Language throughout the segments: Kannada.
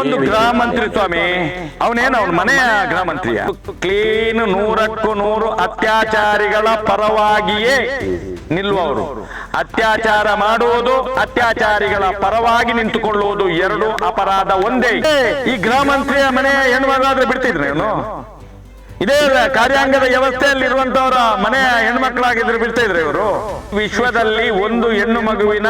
ಒಂದು ಗೃಹ ಮಂತ್ರಿ ಸ್ವಾಮಿ. ಅವನೇನು ಅವನ ಮನೆಯ ಗೃಹ ಮಂತ್ರಿಯ ಕ್ಲೀನ್ ನೂರಕ್ಕೂ ನೂರು ಅತ್ಯಾಚಾರಿಗಳ ಪರವಾಗಿಯೇ ನಿಲ್ಲುವವರು. ಅತ್ಯಾಚಾರ ಮಾಡುವುದು ಅತ್ಯಾಚಾರಿಗಳ ಪರವಾಗಿ ನಿಂತುಕೊಳ್ಳುವುದು ಎರಡು ಅಪರಾಧ ಒಂದೇ. ಈ ಗೃಹ ಮಂತ್ರಿಯ ಮನೆಯ ಹೆಣ್ಮಗಾದ್ರೆ ಬಿಡ್ತಿದ್ರೆ ಇವನು ಇದೇ ಕಾರ್ಯಾಂಗದ ವ್ಯವಸ್ಥೆಯಲ್ಲಿ ಇರುವಂತವರ ಮನೆಯ ಹೆಣ್ಮಕ್ಳಾಗಿದ್ರು ಬಿಡ್ತಾ ಇದ್ರೆ ಇವರು. ವಿಶ್ವದಲ್ಲಿ ಒಂದು ಹೆಣ್ಣು ಮಗುವಿನ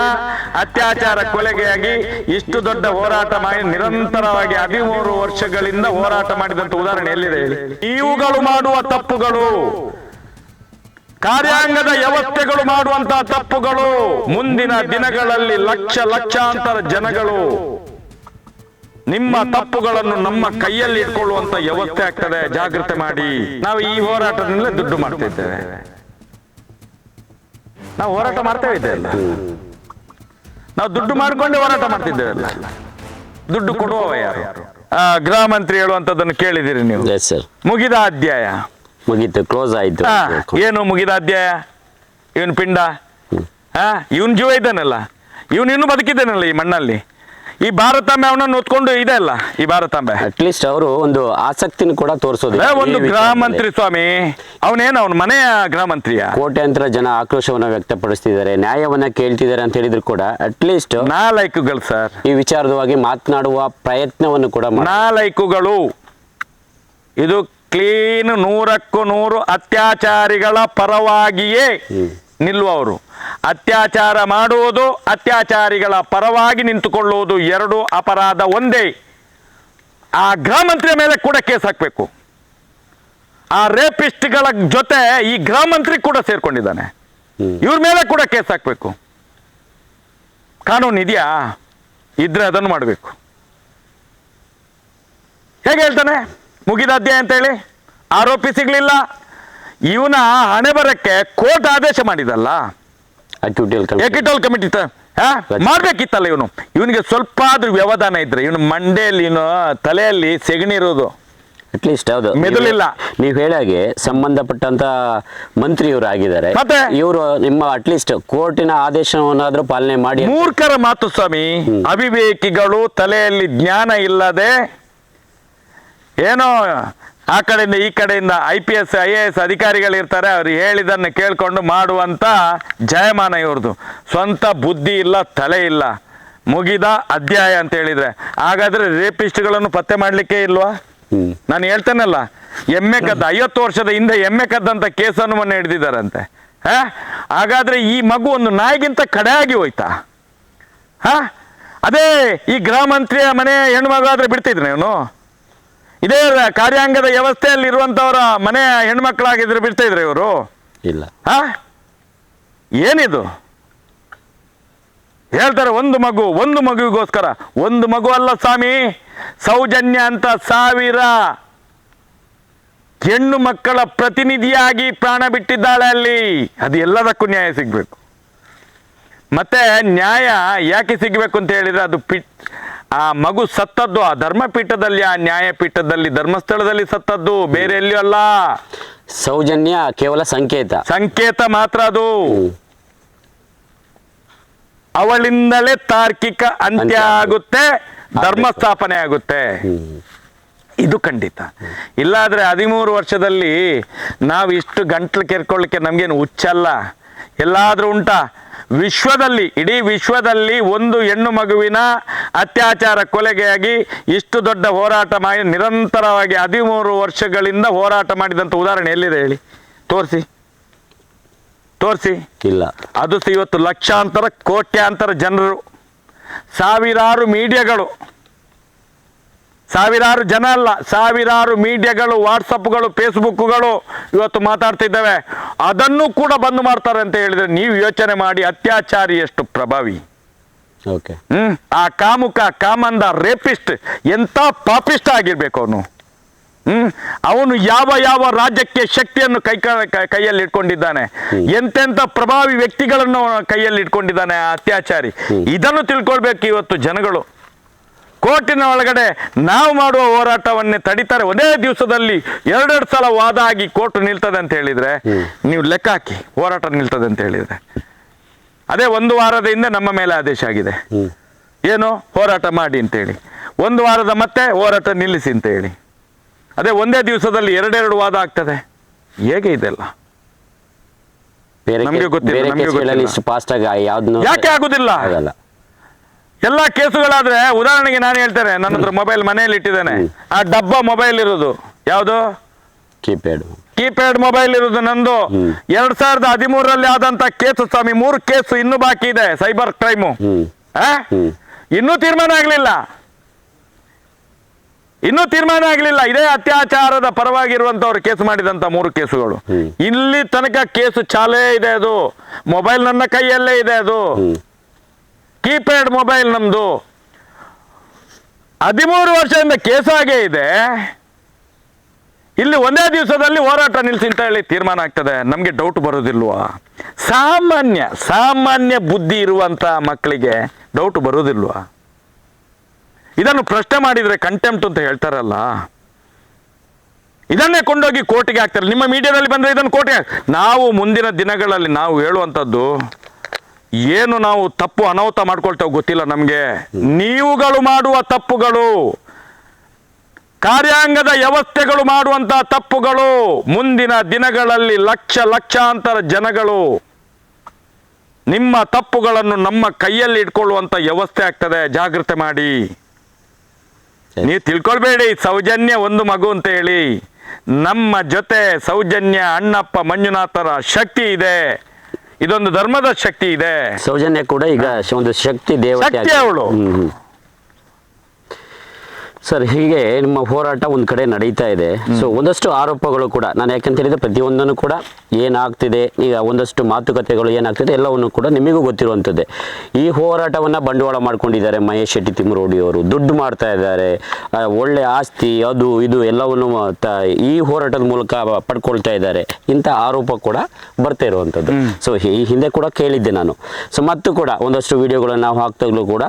ಅತ್ಯಾಚಾರ ಕೊಲೆಗೆಯಾಗಿ ಇಷ್ಟು ದೊಡ್ಡ ಹೋರಾಟ ಮಾಡಿ ನಿರಂತರವಾಗಿ ಹದಿಮೂರು ವರ್ಷಗಳಿಂದ ಹೋರಾಟ ಮಾಡಿದಂತ ಉದಾಹರಣೆ ಎಲ್ಲಿದೆ ಹೇಳಿ. ಇವುಗಳು ಮಾಡುವ ತಪ್ಪುಗಳು. ಕಾರ್ಯಾಂಗದ ವ್ಯವಸ್ಥೆಗಳು ಮಾಡುವಂತಹ ತಪ್ಪುಗಳು. ಮುಂದಿನ ದಿನಗಳಲ್ಲಿ ಲಕ್ಷ ಲಕ್ಷಾಂತರ ಜನಗಳು ನಿಮ್ಮ ತಪ್ಪುಗಳನ್ನು ನಮ್ಮ ಕೈಯಲ್ಲಿ ಇಟ್ಕೊಳ್ಳುವಂತ ವ್ಯವಸ್ಥೆ ಆಗ್ತದೆ. ಜಾಗೃತಿ ಮಾಡಿ. ನಾವು ಈ ಹೋರಾಟದಿಂದಲೇ ದುಡ್ಡು ಮಾಡ್ತಿದ್ದೇವೆ ನಾವು ಹೋರಾಟ ಮಾಡ್ತೇವೆ ನಾವು ದುಡ್ಡು ಮಾಡ್ಕೊಂಡೇ ಹೋರಾಟ ಮಾಡ್ತಿದ್ದೇವೆ ದುಡ್ಡು ಕೊಡುವವ ಯಾರು? ಆ, ಗೃಹ ಮಂತ್ರಿ ಹೇಳುವಂತದನ್ನು ಕೇಳಿದಿರಿ ನೀವು. ಮುಗಿದ ಅಧ್ಯಾಯ. ಮುಗಿದ ಕ್ಲೋಸ್ ಆಯ್ತು. ಏನು ಮುಗಿದ ಅಧ್ಯಾಯ? ಇವನ್ ಪಿಂಡ? ಹಾ ಇವನ್ ಜೀವ ಇದ್ದಾನಲ್ಲ. ಇವನ್ ಇನ್ನು ಬದುಕಿದ್ದಾನಲ್ಲ ಈ ಮಣ್ಣಲ್ಲಿ. ಈ ಭಾರತಾಂಬೆ ಅವನನ್ನು ಹೊತ್ಕೊಂಡು ಇದೆ ಅಲ್ಲ ಈ ಭಾರತಾಂಬೆ ಅಟ್ಲೀಸ್ಟ್ ಅವರು ಒಂದು ಆಸಕ್ತಿನ ಕೂಡ ತೋರಿಸೋದು ಒಂದು ಗೃಹ ಮಂತ್ರಿ ಸ್ವಾಮಿ. ಅವನೇನು ಅವನ ಮನೆಯ ಗೃಹ ಮಂತ್ರಿಯ? ಕೋಟ್ಯಾಂತರ ಜನ ಆಕ್ರೋಶವನ್ನ ವ್ಯಕ್ತಪಡಿಸ್ತಿದ್ದಾರೆ ನ್ಯಾಯವನ್ನ ಕೇಳ್ತಿದ್ದಾರೆ ಅಂತ ಹೇಳಿದ್ರು ಕೂಡ ಅಟ್ಲೀಸ್ಟ್ ನಾಲೈಕುಗಳು ಸರ್. ಈ ವಿಚಾರದವಾಗಿ ಮಾತನಾಡುವ ಪ್ರಯತ್ನವನ್ನು ಕೂಡ ನಾಲೈಕುಗಳು ಇದು ಕ್ಲೀನ್ ನೂರಕ್ಕೂ ನೂರು ಅತ್ಯಾಚಾರಿಗಳ ಪರವಾಗಿಯೇ ನಿಲ್ಲುವವರು. ಅತ್ಯಾಚಾರ ಮಾಡುವುದು ಅತ್ಯಾಚಾರಿಗಳ ಪರವಾಗಿ ನಿಂತುಕೊಳ್ಳುವುದು ಎರಡು ಅಪರಾಧ ಒಂದೇ. ಆ ಗೃಹ ಮಂತ್ರಿಯ ಮೇಲೆ ಕೂಡ ಕೇಸ್ ಹಾಕಬೇಕು. ಆ ರೇಪಿಸ್ಟ್ಗಳ ಜೊತೆ ಈ ಗೃಹ ಮಂತ್ರಿ ಕೂಡ ಸೇರ್ಕೊಂಡಿದ್ದಾನೆ. ಇವ್ರ ಮೇಲೆ ಕೂಡ ಕೇಸ್ ಹಾಕಬೇಕು. ಕಾನೂನು ಇದೆಯಾ? ಇದ್ರೆ ಅದನ್ನು ಮಾಡಬೇಕು. ಹೇಗೆ ಹೇಳ್ತಾನೆ? ಮುಗಿದ ಅಧ್ಯಾಯ ಅಂತ ಹೇಳಿ ಆರೋಪಿ ಸಿಗ್ಲಿಲ್ಲ. ಇವನ ಹಣೆ ಬರಕ್ಕೆ ಕೋರ್ಟ್ ಆದೇಶ ಮಾಡಿದಲ್ಲ? ಎಕಿಟೋಲ್ ಕಮಿಟಿ ಮಾಡ್ಬೇಕಿತ್ತಲ್ಲ ಇವನು. ಇವನಿಗೆ ಸ್ವಲ್ಪ ಆದ್ರೂ ವ್ಯವಧಾನ ಇದ್ರೆ ಇವನು ಮಂಡೆಯಲ್ಲಿ ಇವನು ತಲೆಯಲ್ಲಿ ಸೆಗಣಿ ಇರೋದು. ಅಟ್ಲೀಸ್ಟ್ ಹೌದು. ಮೆದುಳಿಲ್ಲ. ನೀವು ಹೇಳಾಗೆ ಸಂಬಂಧಪಟ್ಟಂತ ಮಂತ್ರಿಯವರು ಆಗಿದ್ದಾರೆ. ಮತ್ತೆ? ಇವರು ನಿಮ್ಮ ಅಟ್ಲೀಸ್ಟ್ ಕೋರ್ಟಿನ ಆದೇಶವನ್ನಾದ್ರೂ ಪಾಲನೆ ಮಾಡಿ ಮೂರ್ಖರ ಮಾತು ಸ್ವಾಮಿ. ಅವಿವೇಕಿಗಳು ತಲೆಯಲ್ಲಿ ಜ್ಞಾನ ಇಲ್ಲದೆ ಏನೋ ಆ ಕಡೆಯಿಂದ ಈ ಕಡೆಯಿಂದ I P S I A S ಅಧಿಕಾರಿಗಳಿರ್ತಾರೆ ಅವ್ರು ಹೇಳಿದ್ದನ್ನು ಕೇಳಿಕೊಂಡು ಮಾಡುವಂತ ಜಯಮಾನ ಇವ್ರದ್ದು ಸ್ವಂತ ಬುದ್ಧಿ ಇಲ್ಲ ತಲೆ ಇಲ್ಲ. ಮುಗಿದ ಅಧ್ಯಾಯ ಅಂತ ಹೇಳಿದ್ರೆ. ಹಾಗಾದ್ರೆ ರೇಪಿಸ್ಟ್ಗಳನ್ನು ಪತ್ತೆ ಮಾಡ್ಲಿಕ್ಕೆ ಇಲ್ವಾ. ನಾನು ಹೇಳ್ತೇನಲ್ಲ ಎಮ್ಮೆ ಕದ್ದ ಐವತ್ತು ವರ್ಷದ ಹಿಂದೆ ಎಮ್ಮೆ ಕದ್ದಂತ ಕೇಸನ್ನು ಮೊನ್ನೆ ಹಿಡಿದಿದ್ದಾರಂತೆ. ಹಾ? ಹಾಗಾದ್ರೆ ಈ ಮಗು ಒಂದು ನಾಯಿಗಿಂತ ಕಡೆಯಾಗಿ ಹೋಯ್ತಾ? ಹಾ? ಅದೇ ಈ ಗೃಹ ಮಂತ್ರಿಯ ಮನೆ ಹೆಣ್ಮಗು ಆದ್ರೆ ಬಿಡ್ತಿದ್ರು ಇವನು ಇದೇ ಕಾರ್ಯಾಂಗದ ವ್ಯವಸ್ಥೆಯಲ್ಲಿ ಇರುವಂತವರ ಮನೆ ಹೆಣ್ಮಕ್ಳಾಗಿದ್ರೆ ಬಿಡ್ತಾ ಇದ್ರೆ ಇವರು? ಇಲ್ಲ. ಹಾ? ಏನಿದು? ಹೇಳ್ತಾರೆ ಒಂದು ಮಗು ಒಂದು ಮಗುವಿಗೋಸ್ಕರ. ಒಂದು ಮಗು ಅಲ್ಲ ಸ್ವಾಮಿ ಸೌಜನ್ಯ ಅಂತ ಸಾವಿರ. ಹೆಣ್ಣು ಮಕ್ಕಳ ಪ್ರತಿನಿಧಿಯಾಗಿ ಪ್ರಾಣ ಬಿಟ್ಟಿದ್ದಾಳೆ ಅಲ್ಲಿ. ಅದು ಎಲ್ಲದಕ್ಕೂ ನ್ಯಾಯ ಸಿಗ್ಬೇಕು. ಮತ್ತೆ ನ್ಯಾಯ ಯಾಕೆ ಸಿಗಬೇಕು ಅಂತ ಹೇಳಿದ್ರೆ ಅದು ಪಿಟ್ ಆ ಮಗು ಸತ್ತದ್ದು ಆ ಧರ್ಮಪೀಠದಲ್ಲಿ ಆ ನ್ಯಾಯಪೀಠದಲ್ಲಿ ಧರ್ಮಸ್ಥಳದಲ್ಲಿ ಸತ್ತದ್ದು ಬೇರೆ ಎಲ್ಲಿಯೂ ಅಲ್ಲ. ಸೌಜನ್ಯ ಕೇವಲ ಸಂಕೇತ. ಸಂಕೇತ ಮಾತ್ರ ಅದು. ಅವಳಿಂದಲೇ ತಾರ್ಕಿಕ ಅಂತ್ಯ ಆಗುತ್ತೆ. ಧರ್ಮ ಸ್ಥಾಪನೆ ಆಗುತ್ತೆ. ಇದು ಖಂಡಿತ. ಇಲ್ಲಾದ್ರೆ ಹದಿಮೂರು ವರ್ಷದಲ್ಲಿ ನಾವು ಇಷ್ಟು ಗಂಟ್ಲು ಕೆರ್ಕೊಳ್ಳಿಕ್ಕೆ ನಮ್ಗೇನು ಹುಚ್ಚಲ್ಲ. ಎಲ್ಲಾದ್ರೂ ಉಂಟಾ? ವಿಶ್ವದಲ್ಲಿ ಇಡೀ ವಿಶ್ವದಲ್ಲಿ ಒಂದು ಹೆಣ್ಣು ಮಗುವಿನ ಅತ್ಯಾಚಾರ ಕೊಲೆಗೆಯಾಗಿ ಇಷ್ಟು ದೊಡ್ಡ ಹೋರಾಟ ಮಾಡಿ ನಿರಂತರವಾಗಿ ಹದಿಮೂರು ವರ್ಷಗಳಿಂದ ಹೋರಾಟ ಮಾಡಿದಂಥ ಉದಾಹರಣೆ ಎಲ್ಲಿದೆ ಹೇಳಿ? ತೋರಿಸಿ. ತೋರಿಸಿ. ಇಲ್ಲ. ಅದು ಇವತ್ತು ಲಕ್ಷಾಂತರ ಕೋಟ್ಯಾಂತರ ಜನರು ಸಾವಿರಾರು ಮೀಡಿಯಾಗಳು ಸಾವಿರಾರು ಜನ ಅಲ್ಲ ಸಾವಿರಾರು ಮೀಡಿಯಾಗಳು ವಾಟ್ಸಪ್ಗಳು ಫೇಸ್ಬುಕ್ಗಳು ಇವತ್ತು ಮಾತಾಡ್ತಿದ್ದಾವೆ ಅದನ್ನು ಕೂಡ ಬಂದ್ ಮಾಡ್ತಾರೆ ಅಂತ ಹೇಳಿದ್ರೆ ನೀವು ಯೋಚನೆ ಮಾಡಿ ಅತ್ಯಾಚಾರಿ ಎಷ್ಟು ಪ್ರಭಾವಿ. ಓಕೆ. ಹ್ಮ್ ಆ ಕಾಮುಕ ಕಾಮಂದ ರೇಪಿಸ್ಟ್ ಎಂತ ಪಾಪಿಸ್ಟ್ ಆಗಿರ್ಬೇಕು ಅವನು. ಹ್ಮ್ ಅವನು ಯಾವ ಯಾವ ರಾಜ್ಯಕ್ಕೆ ಶಕ್ತಿಯನ್ನು ಕೈ ಕೈ- ಕೈಯಲ್ಲಿ ಇಟ್ಕೊಂಡಿದ್ದಾನೆ ಎಂತೆಂತ ಪ್ರಭಾವಿ ವ್ಯಕ್ತಿಗಳನ್ನು ಕೈಯಲ್ಲಿ ಇಟ್ಕೊಂಡಿದ್ದಾನೆ ಆ ಅತ್ಯಾಚಾರಿ. ಇದನ್ನು ತಿಳ್ಕೊಳ್ಬೇಕು ಇವತ್ತು ಜನಗಳು. ಕೋರ್ಟಿನ ಒಳಗಡೆ ನಾವು ಮಾಡುವ ಹೋರಾಟವನ್ನೇ ತಡಿತಾರೆ. ಒಂದೇ ದಿವಸದಲ್ಲಿ ಎರಡೆರಡು ಸಲ ವಾದ ಆಗಿ ಕೋರ್ಟ್ ನಿಲ್ತದೆ ಅಂತ ಹೇಳಿದ್ರೆ ನೀವು ಲೆಕ್ಕ ಹಾಕಿ ಹೋರಾಟ ನಿಲ್ತದೆ ಅಂತ ಹೇಳಿದ್ರೆ. ಅದೇ ಒಂದು ವಾರದ ಹಿಂದೆ ನಮ್ಮ ಮೇಲೆ ಆದೇಶ ಆಗಿದೆ. ಏನು? ಹೋರಾಟ ಮಾಡಿ ಅಂತೇಳಿ. ಒಂದು ವಾರದ ಮತ್ತೆ ಹೋರಾಟ ನಿಲ್ಲಿಸಿ ಅಂತ ಹೇಳಿ ಅದೇ ಒಂದೇ ದಿವಸದಲ್ಲಿ ಎರಡೆರಡು ವಾದ ಆಗ್ತದೆ. ಹೇಗೆ ಇದೆಲ್ಲ? ಯಾಕೆ ಆಗುದಿಲ್ಲ ಗೊತ್ತಿಲ್ಲ, ಬೇರೆ ನಮ್ಗೆ ಎಲ್ಲ ಕೇಸುಗಳಾದ್ರೆ ಉದಾಹರಣೆಗೆ ನಾನು ಹೇಳ್ತೇನೆ ನನ್ನ ಹತ್ರ ಮೊಬೈಲ್ ಮನೆಯಲ್ಲಿ ಇಟ್ಟಿದ್ದೇನೆ. ಆ ಡಬ್ಬ ಮೊಬೈಲ್ ಇರೋದು. ಯಾವುದು? ಕೀಪ್ಯಾಡ್. ಕೀಪ್ಯಾಡ್ ಮೊಬೈಲ್ ಇರೋದು ನಂದು. ಎರಡ್ ಸಾವಿರದ ಹದಿಮೂರರಲ್ಲಿ ಆದಂತ ಕೇಸು ಸ್ವಾಮಿ ಮೂರು ಕೇಸು ಇನ್ನೂ ಬಾಕಿ ಇದೆ ಸೈಬರ್ ಕ್ರೈಮ್. ಇನ್ನೂ ತೀರ್ಮಾನ ಆಗ್ಲಿಲ್ಲ. ಇನ್ನೂ ತೀರ್ಮಾನ ಆಗಲಿಲ್ಲ. ಇದೇ ಅತ್ಯಾಚಾರದ ಪರವಾಗಿರುವಂತವ್ರು ಕೇಸು ಮಾಡಿದಂತ ಮೂರು ಕೇಸುಗಳು. ಇಲ್ಲಿ ತನಕ ಕೇಸು ಚಾಲೇ ಇದೆ ಅದು. ಮೊಬೈಲ್ ನನ್ನ ಕೈಯಲ್ಲೇ ಇದೆ ಅದು. ಕೀಪ್ಯಾಡ್ ಮೊಬೈಲ್ ನಮ್ಮದು ಹದಿಮೂರು ವರ್ಷದಿಂದ ಕೇಸಾಗೇ ಇದೆ. ಇಲ್ಲಿ ಒಂದೇ ದಿವಸದಲ್ಲಿ ಹೋರಾಟ ನಿಲ್ಲಿಸಿ ಅಂತ ಹೇಳಿ ತೀರ್ಮಾನ ಆಗ್ತದೆ. ನಮಗೆ ಡೌಟ್ ಬರೋದಿಲ್ವಾ? ಸಾಮಾನ್ಯ ಸಾಮಾನ್ಯ ಬುದ್ಧಿ ಇರುವಂಥ ಮಕ್ಕಳಿಗೆ ಡೌಟ್ ಬರೋದಿಲ್ವಾ? ಇದನ್ನು ಪ್ರಶ್ನೆ ಮಾಡಿದರೆ ಕಂಟೆಂಪ್ಟ್ ಅಂತ ಹೇಳ್ತಾರಲ್ಲ. ಇದನ್ನೇ ಕೊಂಡೋಗಿ ಕೋರ್ಟಿಗೆ ಹಾಕ್ತಾರೆ. ನಿಮ್ಮ ಮೀಡಿಯಾದಲ್ಲಿ ಬಂದರೆ ಇದನ್ನು ಕೋರ್ಟಿಗೆ ನಾವು ಮುಂದಿನ ದಿನಗಳಲ್ಲಿ ನಾವು ಹೇಳುವಂಥದ್ದು ಏನು ನಾವು ತಪ್ಪು ಅನಾಹುತ ಮಾಡ್ಕೊಳ್ತೇವೆ ಗೊತ್ತಿಲ್ಲ ನಮಗೆ. ನೀವುಗಳು ಮಾಡುವ ತಪ್ಪುಗಳು, ಕಾರ್ಯಾಂಗದ ವ್ಯವಸ್ಥೆಗಳು ಮಾಡುವಂತಹ ತಪ್ಪುಗಳು, ಮುಂದಿನ ದಿನಗಳಲ್ಲಿ ಲಕ್ಷ ಲಕ್ಷಾಂತರ ಜನಗಳು ನಿಮ್ಮ ತಪ್ಪುಗಳನ್ನು ನಮ್ಮ ಕೈಯಲ್ಲಿ ಇಟ್ಕೊಳ್ಳುವಂಥ ವ್ಯವಸ್ಥೆ ಆಗ್ತದೆ. ಜಾಗೃತೆ ಮಾಡಿ. ನೀವು ತಿಳ್ಕೊಳ್ಬೇಡಿ, ಸೌಜನ್ಯ ಒಂದು ಮಗು ಅಂತ ಹೇಳಿ. ನಮ್ಮ ಜೊತೆ ಸೌಜನ್ಯ ಅಣ್ಣಪ್ಪ ಮಂಜುನಾಥರ ಶಕ್ತಿ ಇದೆ. ಇದೊಂದು ಧರ್ಮದ ಶಕ್ತಿ ಇದೆ. ಸೌಜನ್ಯ ಕೂಡ ಈಗ ಒಂದು ಶಕ್ತಿ ದೇವತೆ ಶಕ್ತಿ ಅವಳು. ಸರ್ ಹೀಗೆ ನಿಮ್ಮ ಹೋರಾಟ ಒಂದ್ ಕಡೆ ನಡೀತಾ ಇದೆ. ಸೊ ಒಂದಷ್ಟು ಆರೋಪಗಳು ಕೂಡ ನಾನು ಯಾಕಂತ ಹೇಳಿದ್ರೆ ಪ್ರತಿಯೊಂದನ್ನು ಕೂಡ ಏನಾಗ್ತಿದೆ ಈಗ ಒಂದಷ್ಟು ಮಾತುಕತೆಗಳು ಏನಾಗ್ತಿದೆ ಎಲ್ಲವನ್ನು ಕೂಡ ನಿಮಗೂ ಗೊತ್ತಿರುವಂಥದ್ದೇ. ಈ ಹೋರಾಟವನ್ನ ಬಂಡವಾಳ ಮಾಡ್ಕೊಂಡಿದ್ದಾರೆ ಮಹೇಶ್ ಶೆಟ್ಟಿ ತಿಮ್ಮರೋಡಿ ಅವರು. ದುಡ್ಡು ಮಾಡ್ತಾ ಇದ್ದಾರೆ. ಒಳ್ಳೆ ಆಸ್ತಿ ಅದು ಇದು ಎಲ್ಲವನ್ನು ಈ ಹೋರಾಟದ ಮೂಲಕ ಪಡ್ಕೊಳ್ತಾ ಇದ್ದಾರೆ. ಇಂಥ ಆರೋಪ ಕೂಡ ಬರ್ತಾ ಇರುವಂಥದ್ದು. ಸೊ ಈ ಹಿಂದೆ ಕೂಡ ಕೇಳಿದ್ದೆ ನಾನು. ಸೊ ಮತ್ತು ಕೂಡ ಒಂದಷ್ಟು ವಿಡಿಯೋಗಳನ್ನು ನಾವು ಹಾಕ್ತಾಗ್ಲೂ ಕೂಡ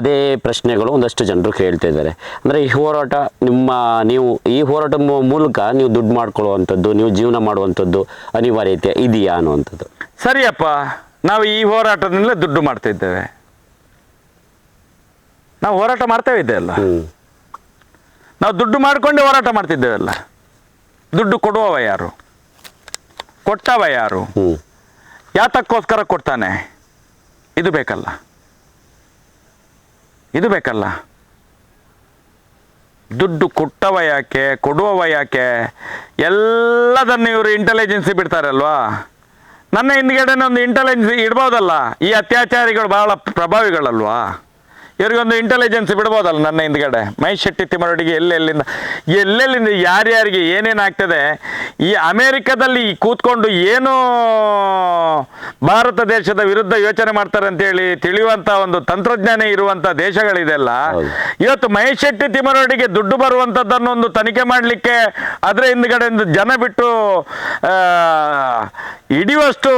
ಅದೇ ಪ್ರಶ್ನೆಗಳು ಒಂದಷ್ಟು ಜನರು ಕೇಳ್ತಾ ಇದ್ದಾರೆ. ಅಂದರೆ ಈ ಹೋರಾಟ ನಿಮ್ಮ ನೀವು ಈ ಹೋರಾಟ ಮೂಲಕ ನೀವು ದುಡ್ಡು ಮಾಡ್ಕೊಳ್ಳುವಂಥದ್ದು ನೀವು ಜೀವನ ಮಾಡುವಂಥದ್ದು ಅನಿವಾರ್ಯತೆ ಇದೆಯಾ ಅನ್ನುವಂಥದ್ದು? ಸರಿಯಪ್ಪ ನಾವು ಈ ಹೋರಾಟದಿಂದ ದುಡ್ಡು ಮಾಡ್ತಾ ಇದ್ದೇವೆ ನಾವು ಹೋರಾಟ ಮಾಡ್ತೇವೆ ಇದೆಯಲ್ಲ ನಾವು ದುಡ್ಡು ಮಾಡ್ಕೊಂಡೇ ಹೋರಾಟ ಮಾಡ್ತಿದ್ದೇವಲ್ಲ ದುಡ್ಡು ಕೊಡುವವ ಯಾರು? ಕೊಟ್ಟವ ಯಾರು? ಯಾತಕ್ಕೋಸ್ಕರ ಕೊಡ್ತಾನೆ? ಇದು ಬೇಕಲ್ಲ. ಇದು ಬೇಕಲ್ಲ. ದುಡ್ಡು ಕೊಟ್ಟವ ಯಾಕೆ, ಕೊಡುವವ ಯಾಕೆ, ಎಲ್ಲದನ್ನು ಇವರು ಇಂಟೆಲಿಜೆನ್ಸಿ ಬಿಡ್ತಾರಲ್ವಾ? ನನ್ನ ಹಿಂದ್ಗಡೆನೆ ಒಂದು ಇಂಟೆಲಿಜೆನ್ಸಿ ಇಡ್ಬೋದಲ್ಲ? ಈ ಅತ್ಯಾಚಾರಿಗಳು ಬಹಳ ಪ್ರಭಾವಿಗಳಲ್ವಾ? ಇವರಿಗೊಂದು ಇಂಟೆಲಿಜೆನ್ಸ್ ಬಿಡ್ಬೋದಲ್ಲ ನನ್ನ ಹಿಂದ್ಗಡೆ? ಮಹೇಶ್ ಶೆಟ್ಟಿ ತಿಮ್ಮರೊಡಿಗೆ ಎಲ್ಲೆಲ್ಲಿಂದ ಎಲ್ಲೆಲ್ಲಿಂದ ಯಾರ್ಯಾರಿಗೆ ಏನೇನು ಆಗ್ತದೆ? ಈ ಅಮೇರಿಕದಲ್ಲಿ ಕೂತ್ಕೊಂಡು ಏನು ಭಾರತ ದೇಶದ ವಿರುದ್ಧ ಯೋಚನೆ ಮಾಡ್ತಾರೆ ಅಂತೇಳಿ ತಿಳಿಯುವಂತ ಒಂದು ತಂತ್ರಜ್ಞಾನ ಇರುವಂತ ದೇಶಗಳಿದೆಲ್ಲ. ಇವತ್ತು ಮಹೇಶ್ ಶೆಟ್ಟಿ ತಿಮ್ಮರೊಡಿಗೆ ದುಡ್ಡು ಬರುವಂತದ್ದನ್ನು ಒಂದು ತನಿಖೆ ಮಾಡಲಿಕ್ಕೆ ಅದರ ಹಿಂದ್ಗಡೆ ಒಂದು ಜನ ಬಿಟ್ಟು ಹಿಡಿಯುವಷ್ಟು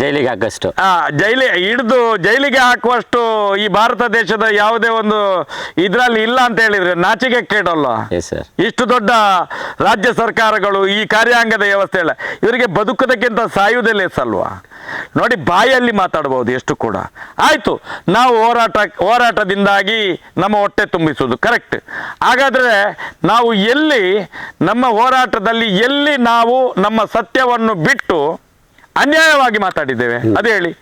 ಜೈಲಿಗೆ ಹಾಕಷ್ಟು. ಆ ಜೈಲಿ ಹಿಡಿದು ಜೈಲಿಗೆ ಹಾಕುವಷ್ಟು ಈ ಭಾರತ ದೇಶದ ಯಾವುದೇ ಒಂದು ಇದರಲ್ಲಿ ಇಲ್ಲ ಅಂತ ಹೇಳಿದ್ರೆ ನಾಚಿಕೆ ಕೇಳಲ್ಲ ಇಷ್ಟು ದೊಡ್ಡ ರಾಜ್ಯ ಸರ್ಕಾರಗಳು ಈ ಕಾರ್ಯಾಂಗದ ವ್ಯವಸ್ಥೆ ಇಲ್ಲ ಇವರಿಗೆ ಬದುಕೋದಕ್ಕಿಂತ ಸಾಯುವುದೇ ಸಲ್ವಾ? ನೋಡಿ ಬಾಯಲ್ಲಿ ಮಾತಾಡಬಹುದು ಎಷ್ಟು ಕೂಡ. ಆಯ್ತು ನಾವು ಹೋರಾಟ ಹೋರಾಟದಿಂದಾಗಿ ನಮ್ಮ ಹೊಟ್ಟೆ ತುಂಬಿಸುವುದು ಕರೆಕ್ಟ್ ಹಾಗಾದ್ರೆ ನಾವು ಎಲ್ಲಿ ನಮ್ಮ ಹೋರಾಟದಲ್ಲಿ ಎಲ್ಲಿ ನಾವು ನಮ್ಮ ಸತ್ಯವನ್ನು ಬಿಟ್ಟು ಅನ್ಯಾಯವಾಗಿ ಮಾತಾಡಿದ್ದೇವೆ. ಅದೇ ಹೇಳಿ.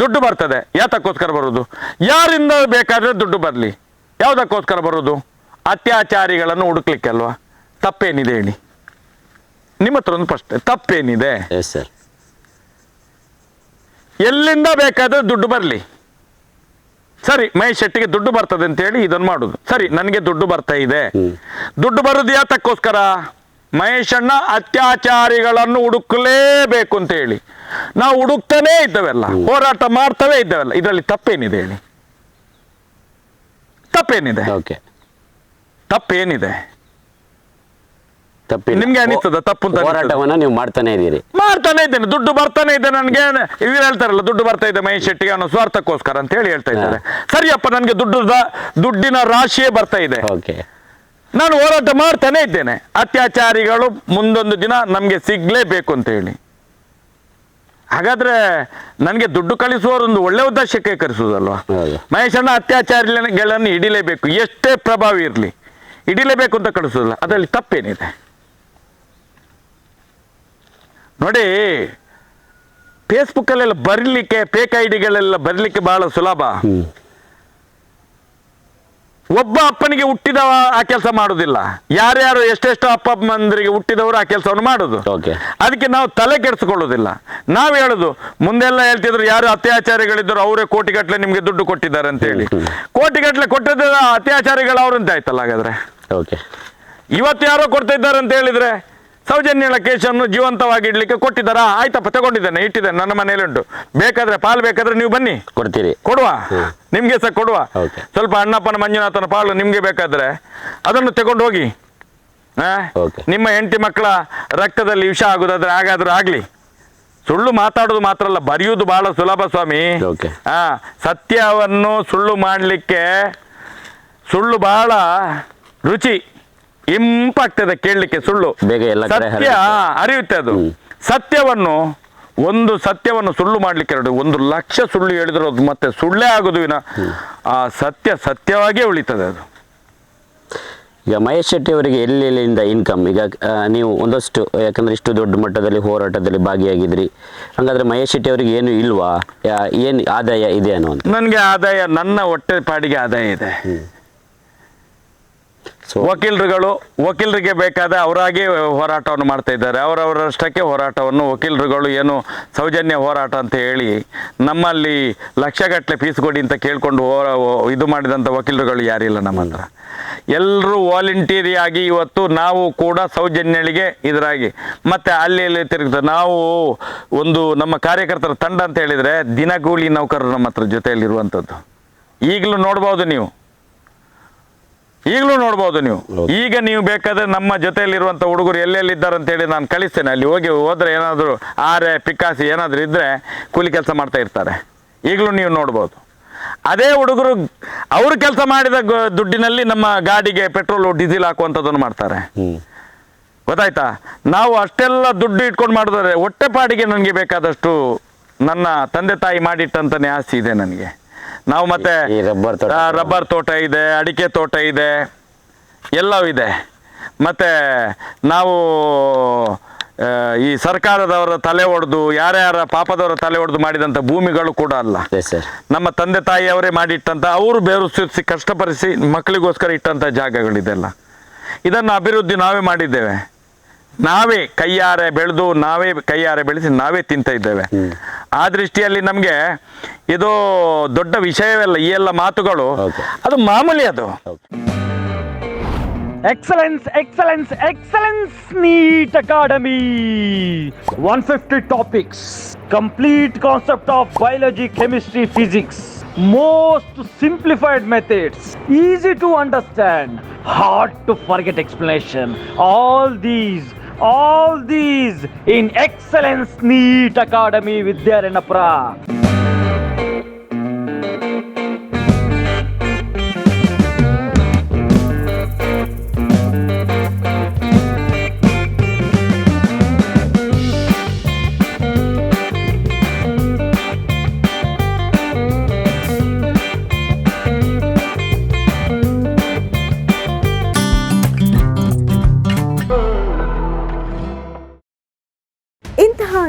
ದುಡ್ಡು ಬರ್ತದೆ. ಯಾತಕ್ಕೋಸ್ಕರ ಬರುವುದು ಯಾರಿಂದ ಬೇಕಾದ್ರೆ ದುಡ್ಡು ಬರಲಿ. ಯಾವುದಕ್ಕೋಸ್ಕರ ಬರುವುದು ಅತ್ಯಾಚಾರಿಗಳನ್ನು ಹುಡುಕ್ಲಿಕ್ಕೆ ಅಲ್ವಾ? ತಪ್ಪೇನಿದೆ ಹೇಳಿ. ನಿಮ್ಮ ಹತ್ರ ಒಂದು ಪ್ರಶ್ನೆ. ತಪ್ಪೇನಿದೆ? ಸರ್ ಎಲ್ಲಿಂದ ಬೇಕಾದ್ರೆ ದುಡ್ಡು ಬರಲಿ. ಸರಿ ಮಹೇಶ್ ಶೆಟ್ಟಿಗೆ ದುಡ್ಡು ಬರ್ತದೆ ಅಂತ ಹೇಳಿ ಇದನ್ನು ಮಾಡುದು. ಸರಿ ನನಗೆ ದುಡ್ಡು ಬರ್ತಾ ಇದೆ. ದುಡ್ಡು ಬರುದು ಯಾತಕ್ಕೋಸ್ಕರ? ಮಹೇಶಣ್ಣ ಅತ್ಯಾಚಾರಿಗಳನ್ನು ಹುಡುಕಲೇಬೇಕು ಅಂತ ಹೇಳಿ ನಾವು ಹುಡುಕ್ತಾನೇ ಇದ್ದೇವೆಲ್ಲ ಹೋರಾಟ ಮಾಡ್ತವೇ ಇದ್ದವೆಲ್ಲ. ಇದರಲ್ಲಿ ತಪ್ಪೇನಿದೆ ಹೇಳಿ. ತಪ್ಪೇನಿದೆ. ಓಕೆ. ತಪ್ಪೇನಿದೆ. ತಪ್ಪಿಲ್ಲ ನಿಮ್ಗೆ ಅನಿಸ್ತದ ತಪ್ಪು ಅಂತ ಹೋರಾಟವನ್ನ ನೀವು ಮಾಡ್ತಾನೆ ಇದ್ದೀರಿ. ಮಾಡ್ತಾನೆ ಇದ್ದೇನೆ ದುಡ್ಡು ಬರ್ತಾನೆ ಇದೆ ನನಗೆ. ಇವ್ರು ಹೇಳ್ತಾರಲ್ಲ ದುಡ್ಡು ಬರ್ತಾ ಇದೆ ಮಹೇಶ್ ಶೆಟ್ಟಿಗೆ ಅನ್ನೋ ಸ್ವಾರ್ಥಕ್ಕೋಸ್ಕರ ಅಂತ ಹೇಳಿ ಹೇಳ್ತಾ ಇದ್ದಾರೆ. ಸರಿಯಪ್ಪ ನನಗೆ ದುಡ್ಡು ದುಡ್ಡಿನ ರಾಶಿಯೇ ಬರ್ತಾ ಇದೆ. ಓಕೆ. ನಾನು ಹೋರಾಟ ಮಾಡ್ತಾನೆ ಇದ್ದೇನೆ. ಅತ್ಯಾಚಾರಿಗಳು ಮುಂದೊಂದು ದಿನ ನಮಗೆ ಸಿಗ್ಲೇಬೇಕು ಅಂತ ಹೇಳಿ. ಹಾಗಾದ್ರೆ ನನಗೆ ದುಡ್ಡು ಕಳಿಸುವವರೊಂದು ಒಳ್ಳೆ ಉದ್ದೇಶಕ್ಕೆ ಕರೆಸುವುದಲ್ವಾ. ಮಹೇಶಣ್ಣ ಅತ್ಯಾಚಾರಿಗಳನ್ನು ಹಿಡಿಲೇಬೇಕು. ಎಷ್ಟೇ ಪ್ರಭಾವ ಇರಲಿ ಹಿಡಿಲೇಬೇಕು ಅಂತ ಕಳಿಸೋದಿಲ್ಲ. ಅದರಲ್ಲಿ ತಪ್ಪೇನಿದೆ. ನೋಡಿ ಫೇಸ್ಬುಕ್ಕಲ್ಲೆಲ್ಲ ಬರಲಿಕ್ಕೆ ಫೇಕ್ ಐ ಡಿಗಳೆಲ್ಲ ಬರಲಿಕ್ಕೆ ಬಹಳ ಸುಲಭ. ಒಬ್ಬ ಅಪ್ಪನಿಗೆ ಹುಟ್ಟಿದವ ಆ ಕೆಲಸ ಮಾಡುದಿಲ್ಲ. ಯಾರ್ಯಾರು ಎಷ್ಟೆಷ್ಟು ಅಪ್ಪ ಅಮ್ಮಂದರಿಗೆ ಹುಟ್ಟಿದವರು ಆ ಕೆಲಸವನ್ನು ಮಾಡುದು. ಓಕೆ. ಅದಕ್ಕೆ ನಾವು ತಲೆ ಕೆಡಿಸ್ಕೊಳ್ಳೋದಿಲ್ಲ. ನಾವು ಹೇಳುದು ಮುಂದೆಲ್ಲ ಹೇಳ್ತಿದ್ರು ಯಾರು ಅತ್ಯಾಚಾರಿಗಳಿದ್ರು ಅವರೇ ಕೋಟಿಗಟ್ಟಲೆ ನಿಮ್ಗೆ ದುಡ್ಡು ಕೊಟ್ಟಿದ್ದಾರೆ ಅಂತ ಹೇಳಿ. ಕೋಟಿಗಟ್ಟಲೆ ಕೊಟ್ಟದ ಅತ್ಯಾಚಾರಿಗಳು ಅವರು ಅಂತ ಆಯ್ತಲ್ಲ ಹಾಗಾದ್ರೆ? ಇವತ್ತು ಯಾರೋ ಕೊಡ್ತಾ ಇದ್ದಾರೆ ಅಂತ ಹೇಳಿದ್ರೆ ಸೌಜನ್ಯಳ ಕೇಶನ್ನು ಜೀವಂತವಾಗಿ ಇಡ್ಲಿಕ್ಕೆ ಕೊಟ್ಟಿದ್ದಾರಾ? ಆಯ್ತಪ್ಪ ತಗೊಂಡಿದ್ದೇನೆ ಇಟ್ಟಿದ್ದೇನೆ ನನ್ನ ಮನೆಯಲ್ಲಿ ಉಂಟು ಬೇಕಾದ್ರೆ ಪಾಲು ಬೇಕಾದ್ರೆ ನೀವು ಬನ್ನಿ. ಕೊಡ್ತೀರಿ. ಕೊಡುವ? ನಿಮ್ಗೆ ಸಹ ಕೊಡುವ. ಸ್ವಲ್ಪ ಅಣ್ಣಪ್ಪನ ಮಂಜುನಾಥನ ಪಾಲು ನಿಮ್ಗೆ ಬೇಕಾದ್ರೆ ಅದನ್ನು ತಗೊಂಡು ಹೋಗಿ? ನಿಮ್ಮ ಹೆಂಡತಿ ಮಕ್ಕಳ ರಕ್ತದಲ್ಲಿ ವಿಷ ಆಗುದಾದ್ರೆ ಹಾಗಾದ್ರೂ ಆಗ್ಲಿ. ಸುಳ್ಳು ಮಾತಾಡೋದು ಮಾತ್ರ ಅಲ್ಲ ಬರೆಯುವುದು ಬಹಳ ಸುಲಭ ಸ್ವಾಮಿ. ಹಾ ಸತ್ಯವನ್ನು ಸುಳ್ಳು ಮಾಡಲಿಕ್ಕೆ ಸುಳ್ಳು ಬಹಳ ರುಚಿ. ಇಂಪಾಗ್ತದೆ ಕೇಳಲಿಕ್ಕೆ ಸುಳ್ಳು. ಬೇಗ ಎಲ್ಲ ಕಡೆ ಸತ್ಯ ಅರಿಯುತ್ತೆ ಅದು. ಸತ್ಯವನ್ನು ಒಂದು ಸತ್ಯವನ್ನು ಸುಳ್ಳು ಮಾಡ್ಲಿಕ್ಕೆ ಎರಡು ಒಂದು ಲಕ್ಷ ಸುಳ್ಳು ಹೇಳಿದ್ರು ಅದು ಮತ್ತೆ ಸುಳ್ಳೇ ಆಗೋದು ವಿನ. ಆ ಸತ್ಯ ಸತ್ಯವಾಗಿಯೇ ಉಳಿತದೆ ಅದು. ಈಗ ಮಹೇಶ್ ಶೆಟ್ಟಿ ಅವರಿಗೆ ಎಲ್ಲೆಲ್ಲಿಂದ ಇನ್ಕಮ್ ಈಗ ನೀವು ಒಂದಷ್ಟು ಯಾಕಂದ್ರೆ ಇಷ್ಟು ದೊಡ್ಡ ಮಟ್ಟದಲ್ಲಿ ಹೋರಾಟದಲ್ಲಿ ಭಾಗಿಯಾಗಿದ್ರಿ. ಹಂಗಾದ್ರೆ ಮಹೇಶ್ ಶೆಟ್ಟಿ ಅವರಿಗೆ ಏನು ಇಲ್ವಾ? ಏನು ಆದಾಯ ಇದೆ ಅನ್ನೋ ನನಗೆ ಆದಾಯ ನನ್ನ ಹೊಟ್ಟೆ ಪಾಡಿಗೆ ಆದಾಯ ಇದೆ. ವಕೀಲರುಗಳು, ವಕೀಲರಿಗೆ ಬೇಕಾದ ಅವರಾಗಿ ಹೋರಾಟವನ್ನು ಮಾಡ್ತಾ ಇದ್ದಾರೆ. ಅವರವರಷ್ಟಕ್ಕೆ ಹೋರಾಟವನ್ನು, ವಕೀಲರುಗಳು ಏನು ಸೌಜನ್ಯ ಹೋರಾಟ ಅಂತ ಹೇಳಿ ನಮ್ಮಲ್ಲಿ ಲಕ್ಷಗಟ್ಟಲೆ ಫೀಸ್ ಕೊಡಿ ಅಂತ ಕೇಳಿಕೊಂಡು ಇದು ಮಾಡಿದಂಥ ವಕೀಲರುಗಳು ಯಾರಿಲ್ಲ ನಮ್ಮ ಹತ್ರ. ಎಲ್ಲರೂ ವಾಲಂಟೀರಿಯಾಗಿ ಇವತ್ತು ನಾವು ಕೂಡ ಸೌಜನ್ಯಳಿಗೆ ಇದರಾಗಿ ಮತ್ತು ಅಲ್ಲಿ ಇಲ್ಲಿ ನಾವು ಒಂದು ನಮ್ಮ ಕಾರ್ಯಕರ್ತರ ತಂಡ ಅಂತ ಹೇಳಿದರೆ ದಿನಗೂಲಿ ನೌಕರರು ನಮ್ಮ ಹತ್ರ ಜೊತೆಯಲ್ಲಿರುವಂಥದ್ದು. ಈಗಲೂ ನೋಡ್ಬೋದು ನೀವು. ಈಗಲೂ ನೋಡ್ಬೋದು ನೀವು. ಈಗ ನೀವು ಬೇಕಾದ್ರೆ ನಮ್ಮ ಜೊತೆಯಲ್ಲಿರುವಂಥ ಹುಡುಗರು ಎಲ್ಲೆಲ್ಲಿದ್ದಾರೆ ಅಂತೇಳಿ ನಾನು ಕಳಿಸ್ತೇನೆ. ಅಲ್ಲಿ ಹೋಗಿ ಹೋದ್ರೆ ಏನಾದರೂ ಆರೆ ಪಿಕ್ಕಾಸಿ ಏನಾದರೂ ಇದ್ದರೆ ಕೂಲಿ ಕೆಲಸ ಮಾಡ್ತಾ ಇರ್ತಾರೆ. ಈಗಲೂ ನೀವು ನೋಡ್ಬೋದು. ಅದೇ ಹುಡುಗರು ಅವರು ಕೆಲಸ ಮಾಡಿದ ದುಡ್ಡಿನಲ್ಲಿ ನಮ್ಮ ಗಾಡಿಗೆ ಪೆಟ್ರೋಲು ಡೀಸೆಲ್ ಹಾಕುವಂಥದ್ದನ್ನು ಮಾಡ್ತಾರೆ. ಗೊತ್ತಾಯ್ತಾ? ನಾವು ಅಷ್ಟೆಲ್ಲ ದುಡ್ಡು ಇಟ್ಕೊಂಡು ಮಾಡಿದ್ರೆ ಹೊಟ್ಟೆಪಾಡಿಗೆ ನನಗೆ ಬೇಕಾದಷ್ಟು ನನ್ನ ತಂದೆ ತಾಯಿ ಮಾಡಿಟ್ಟಂತನೇ ಆಸ್ತಿ ಇದೆ ನನಗೆ. ನಾವು ಮತ್ತೆ ರಬ್ಬರ್ ತೋಟ. ರಬ್ಬರ್ ತೋಟ ಇದೆ ಅಡಿಕೆ ತೋಟ ಇದೆ ಎಲ್ಲವೂ ಇದೆ. ಮತ್ತೆ ನಾವು ಈ ಸರ್ಕಾರದವರ ತಲೆ ಒಡೆದು ಯಾರ್ಯಾರ ಪಾಪದವರ ತಲೆ ಒಡೆದು ಮಾಡಿದಂಥ ಭೂಮಿಗಳು ಕೂಡ ಅಲ್ಲ. ನಮ್ಮ ತಂದೆ ತಾಯಿಯವರೇ ಮಾಡಿಟ್ಟಂಥ ಅವರು ಬೇರು ಸುರಿಸಿ ಕಷ್ಟಪಡಿಸಿ ಮಕ್ಕಳಿಗೋಸ್ಕರ ಇಟ್ಟಂಥ ಜಾಗಗಳಿದೆಲ್ಲ. ಇದನ್ನು ಅಭಿವೃದ್ಧಿ ನಾವೇ ಮಾಡಿದ್ದೇವೆ. ನಾವೇ ಕೈಯಾರೆ ಬೆಳೆದು ನಾವೇ ಕೈಯಾರೆ ಬೆಳೆಸಿ ನಾವೇ ತಿಂತ ಇದ್ದೇವೆ. ಆ ದೃಷ್ಟಿಯಲ್ಲಿ ನಮಗೆ ಇದು ದೊಡ್ಡ ವಿಷಯವಲ್ಲ ಈ ಎಲ್ಲ ಮಾತುಗಳು. ಅದು ಮಾಮೂಲಿ ಅದು. Excellence excellence excellence NEET academy. One fifty topics. Complete concept of biology chemistry physics. Most simplified methods. Easy to understand. Hard to forget explanation. All these all these in Excellence NEET Academy Vidyaranapura.